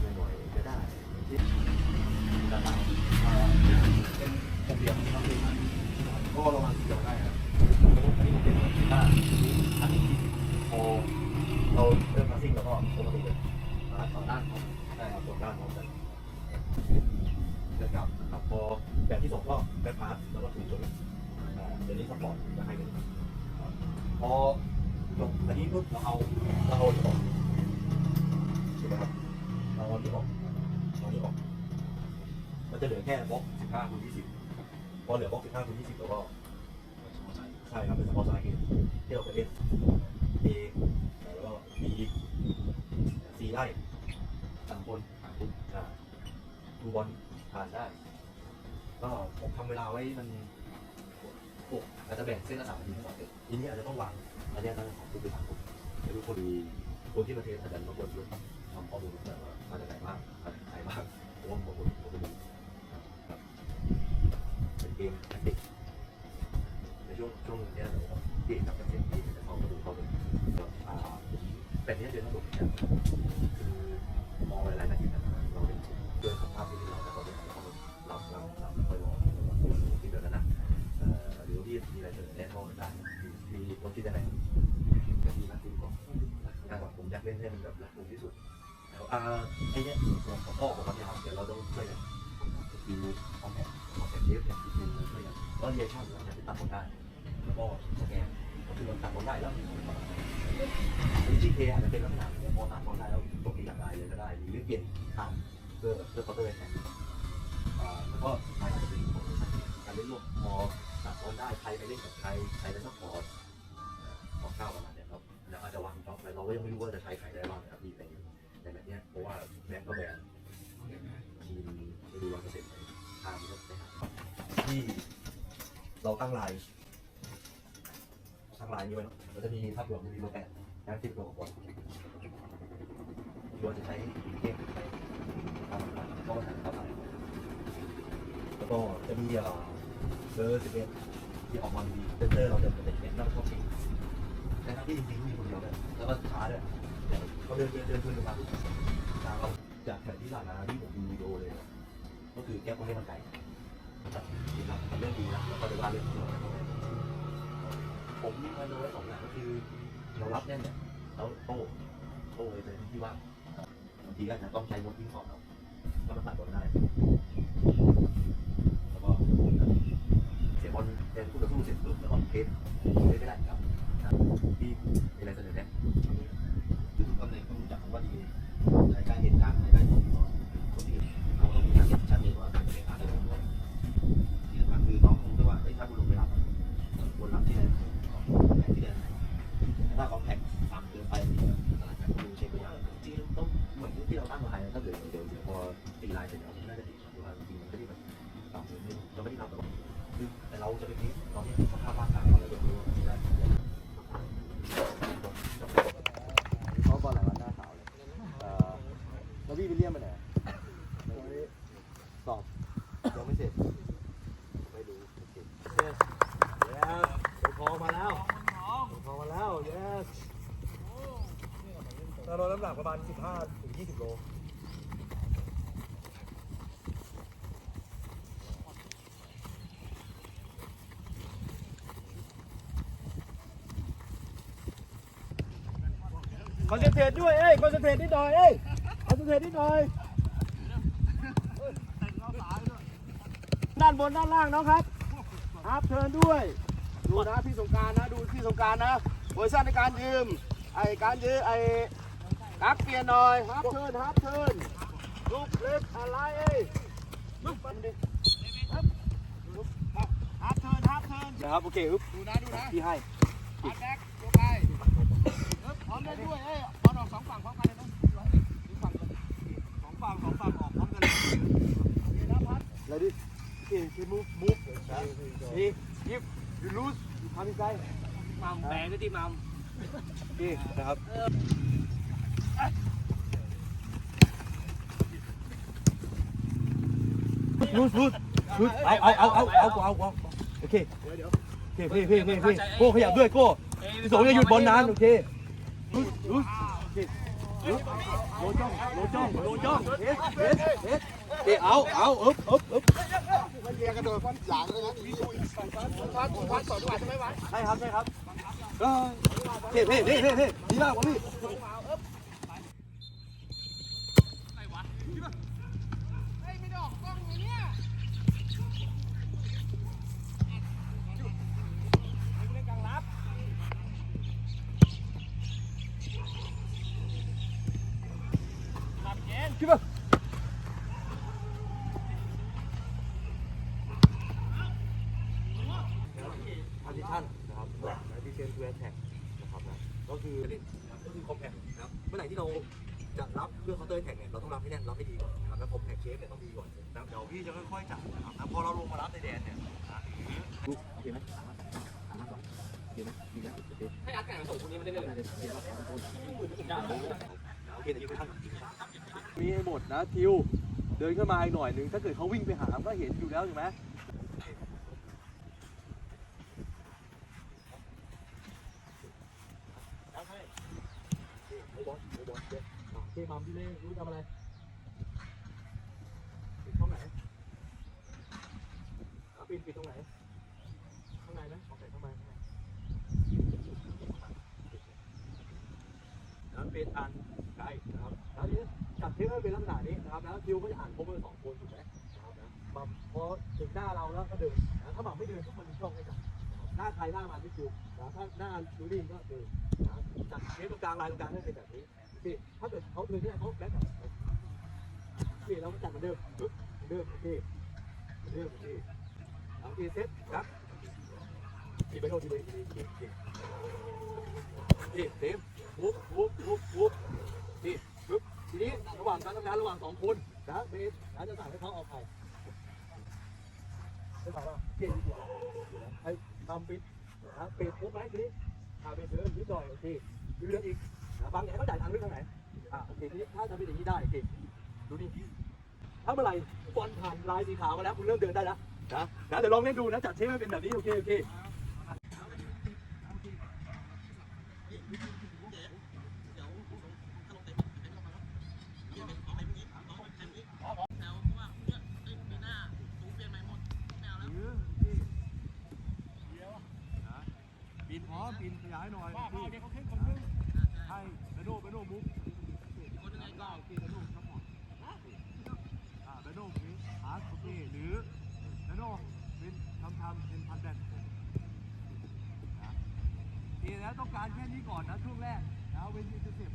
เรียกชั่นหน่อยๆก็ได้ที่ด้าเป็นหกเหลี่ยมครับพี่ก็ประมาณสี่เหลี่ยมได้ครับอันนี้เป็นห้าอันนี้โอเราเริ่มมาซิ่งแล้วก็ปกติเลยมาต่อด้านครับได้ครับตรงด้านพร้อมกันเดินกลับครับพอแบบที่สองก็แบ็คพาสแล้วก็ถูกจนอ่าเดี๋ยวนี้สปอร์ตจะให้กันพอจบอันนี้ปุ๊บเราเอาเราเอาที่ออกถูกไหมครับ เราเอาที่ออกเอาที่ออก มันจะเหลือแค่บล็อก15คูณ20พอเหลือบล็อก15คูณ20แล้วก็ใช่ครับเป็นสปอร์ตไซค์ที่เราเคยเล่น A แล้วก็ B C ได้สามคนสามคนอ่าดูบอลผ่านได้ ก็ผมทำเวลาไว้มันหกอาจจะแบ่งเส้นละสามนาทีทั้งหมดเลยทีนี้อาจจะต้องวางอันนี้ยต้องของผู้บริหารผมไม่รู้คนดีคนที่มาเทสอาจารย์บางคนช่วย ข้อมูลมาว่ามาจากไหนบ้างมาจากไหนบ้างเพราะว่าบางคนผมไม่รู้ครับเป็นเกมแทคติกในช่วงช่วงนี้เราเกมกับแทคติกที่จะเข้ามาดูเข้าไปอ่าเป็นเนี้ยเดือนละหกเนี่ยคือมองหลายๆนาทีนะเราเป็นเรื่องสภาพที่เราจะเข้าไปหาข้อมูลเราเราเราไม่ค่อยรองที่เดือนนั้นนะเอ่อหรือที่มีอะไรเสนอแนะก็ได้มีมีคนคิดยังไงก็มีนักตีกอล์ฟอ่าผมอยากเล่นให้มันแบบรัดกุมที่สุด อ่าไอ้เนี้ยของพ่อของมันเนี่ยครับเดี๋ยวเราต้องช่วยกันคือคอมแพคคอมแพคเทปเนี่ยที่เป็นช่วยกันแล้วเรียนชั่นเราจะตัดบอลได้แล้วก็สแกนก็คือเราตัดบอลได้แล้วจีเคอาจจะเป็นลักษณะเนี่ยพอตัดบอลได้แล้วปกติอย่างไรเลยก็ได้หรือเปลี่ยนทางเพื่อเพื่อเคาน์เตอร์แทนอ่าแล้วก็ท้ายอาจจะเป็นโปรโมชั่นการเล่นร่วมพอตัดบอลได้ใครไปเล่นกับใครใครเป็นซัพพอร์ตพอเข้าประมาณเนี้ยครับแล้วอาจจะวางจ็อบไปเราก็ยังไม่รู้ว่าจะใช้ใคร ที่เราตั้งไลน์ตั้งไลน์นี้ไว้เนอะเราจะมีภาพรวมจะมีโปรแกรมการติดตัวของบอลที่ว่าจะใช้เกมใช้ทำก็ทำเข้าไปแล้วก็จะมีเอ่อเบอร์สิบเอ็ดที่ออกมาดีเซนเตอร์เราจะเป็นเอ็ดแล้วก็ชิงแต่ทั้งที่จริงๆมีคนเดียวเลยแล้วก็ช้าด้วยเนี่เขาเดินเดินเดินขึ้นมาจากเราจากแผนที่หลังนะที่ผมดูวิดีโอเลย ก็คือแก้ปัญหามันไกล นะครับที่หลังเรื่องดีนะแล้วก็จะว่าเรื่องที่เราผมมีมันไว้สองอย่างก็คือเรารับแน่นเนี่ยแล้วโต้โต้เลยเลยที่ว่างบางทีก็อาจจะต้องใช้มดวิ่งก่อนเราถ้ามันตัด พี่วิลเลียมไปไหนสอบยังไม่เสร็จไปดูโอเคพอมาแล้วพอมาแล้ว yes เราลดน้ำหนักประมาณ 15 ถึง 20 โลคอนเซนเทรตด้วย เอ้ย คอนเซนเทรตนิดหน่อย เอ้ย คอนเซนเทรตนิดหน่อยด้านบนด้านล่างน้องครับครับเชิญด้วย ดูนะพี่สงการนะ ดูพี่สงการนะเวอร์ชันในการยืม ไอการยืมไอกักเปลี่ยนหน่อยครับเชิญครับเชิญลูกเล็กอะไรเอ้ยลูกปันดิครับครับเชิญครับเชิญนะครับโอเคอึ๊บดูนะดูนะพี่ให้ปัดแบ็กลงไปเอิบพร้อมได้ด้วยเอ้ยบอลออกสองฝั่งพร้อมกันเลยนะดูฝั่งเลยสอง ฝั่งสองฝั่งออกพร้อมกันเลยนะพัด Ready? Okay, okay, move, move. Hey, if you lose, you come inside. มัมแปลงก็ที่มัม Okay, นะครับ lose, lose, lose. เอาเอาเอาเอาเอาเอาเอาโอเคโอเคเพ่เพ่เพ่เพ่โก้ขยับด้วยโก้พี่สงอย่าหยุดบอลนานโอเค lose, lose. โอเค โลจ้องโลจ้องโลจ้องเฮ้เฮ้เฮ้เฮ้เอาเอาอึ๊บอึ๊บอึ๊บมันเรียกกระโดดฟันหลังเลยนะมีคุยฟันฟันฟันฟันสองจังหวะใช่ไหมวะใช่ครับใช่ครับเฮ้เฮ้เฮ้เฮ้เฮ้ดีมากวะพี่ ชันนะครับและดิเซนทูแอนแท็กนะครับนะก็คือก็คือคอมแพคนะครับเมื่อไหร่ที่เราจะรับเพื่อเคาน์เตอร์แท็กเนี่ยเราต้องรับให้แน่นรับให้ดีก่อนนะครับแล้วคอมแพคเชฟเนี่ยต้องดีก่อนนะครับเดี๋ยวพี่จะค่อยๆจับนะครับแล้วพอเราลงมารับในแดนเนี่ยนะโอเคไหมสามารถสามารถสองโอเคไหมดีนะโอเคให้อัดไก่มาส่งคนนี้มันได้เลยโอเคแต่ยังไม่ทันมีให้หมดนะทิวเดินขึ้นมาอีกหน่อยหนึ่งถ้าเกิดเขาวิ่งไปหาก็เห็นอยู่แล้วถูกไหม โอ้บอลโอ้บอลเด็ดโอเคมัมพี่เล่รู้ทำอะไรปิดห้องไหนปิดปิดตรงไหน ข้างในไหมโอเคข้างในข้างในแล้วเป็นอันไกลนะครับแล้วทีนี้จับเทปให้เป็นลักษณะนี้นะครับ แล้วคิวก็จะอ่านครบเลยสองคนถูกไหมนะครับนะมัมพอถึงหน้าเราแล้วก็เดินนะถ้ามัมไม่เดินก็มันมีช่องให้จับนหน้าใครหน้ามันที่คิวนะถ้าหน้าดูดิก็เดินนะจับเทปตรงกลางลายตรงกลางให้เป็นแบบนี้โอเคถ้าเกิดเขาเดินเนี่ยเขาแบ็คกลับโอเคเราก็จับมือนเดิมเดือดิมโอเคเหมือดิมโอเคโอเคเซ็ตครับทีไปโน่นทีไปทีทีทีทีเต็มวุบวุบวุบวุบทีปุ๊บทีนี้ระหว่างการทำงานระหว่างสองคน นะเบสนะจะสั่งให้เขาออกไปจะสั่งว่าเก่งดีกว่าให้ทำปิดนะปิดปุ๊บไหมทีนี้อ่าเป็นเดินนิดหน่อยโอเคดูเรื่องอีกนะบางอย่งเขาจ่ายตังค์ด้วยทางไหนอ่าโอเคทีนี้ถ้าทำเป็นอย่างนี้ได้โอเคดูนี่ถ้าเมื่อไหร่บอลผ่านลายสีขาวมาแล้วคุณเริ่มเดินได้แล้วนะนะเดี๋ยวลองเล่นดูนะจัดเทปให้เป็นแบบนี้โอเคโอเค ปีนพร้อมปีนขยายหน่อยพี่ให้เบโน่เบโน่มุกคนยังไงก็โอเคเบโน่ทั้งหมดอ่าเบโน่นี้อาร์ตโอเคหรือเบโน่เป็นทำทำเป็นพันแบนทีแล้วต้องการแค่นี้ก่อนนะช่วงแรกนะเว้นยูเซฟ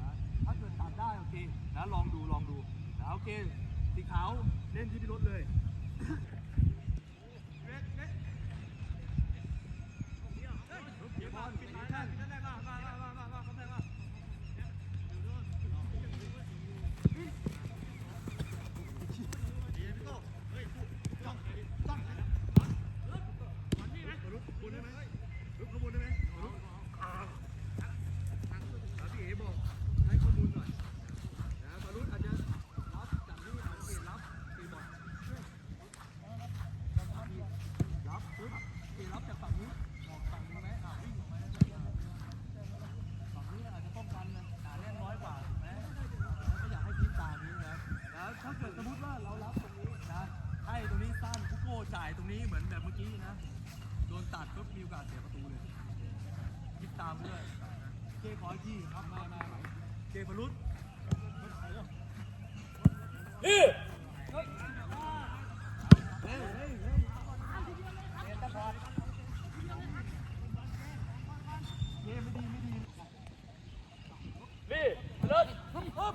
นะถ้าเกิดตัดได้โอเคนะลองดูลองดูนะโอเคสีขาวเล่นที่พี่รถเลย ถ้าเกิดสมมติว่าเรารับตรงนี้นะ ให้ตรงนี้สั้นคุกโก้จ่ายตรงนี้เหมือนแบบเมื่อกี้นะ โดนตัดปุ๊บมีโอกาสเสียประตูเลยคิดตามด้วย เจขออีกทีครับมามามาเจพรุษนี่เฮ้ยเฮ้ยเฮ้ยเกมไม่ดีไม่ดีนี่เลิศฮึบฮึบ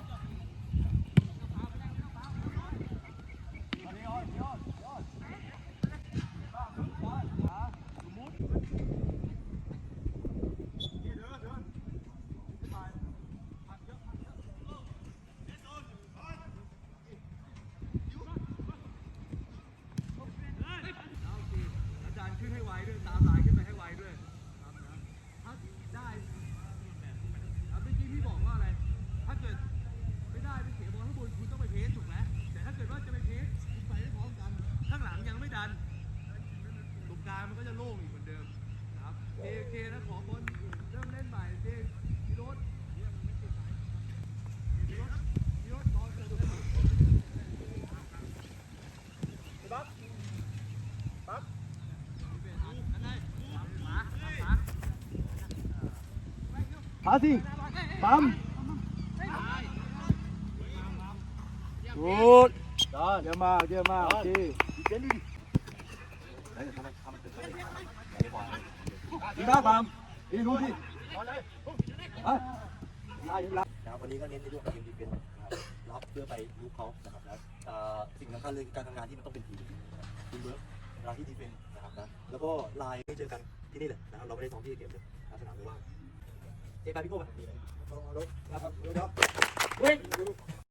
มาสิปั๊มกูดเยี่ยมมากเยี่ยมมากโอเคเจนดีเฮ้ยทำไมทำไมถึงไม่ได้ไม่ปล่อยดีมากปั๊มดีรู้สิเอ้ยได้ยังรับนะครับวันนี้ก็เน้นในเรื่องของทีมดีเป็นรับเพื่อไปลุกเขานะครับแล้วเอ่อสิ่งสำคัญเลยคือการทำงานที่มันต้องเป็นทีมทีมเวิร์กเวลาที่ดีเป็นนะครับนะแล้วก็ไลน์ไม่เจอกันที่นี่แหละนะครับเราไม่ได้ซ้อมที่เกมเลยสนามไม่ว่าง เจ๊ไปพี่โก้ไปลงรถครับเดี๋วเดี๋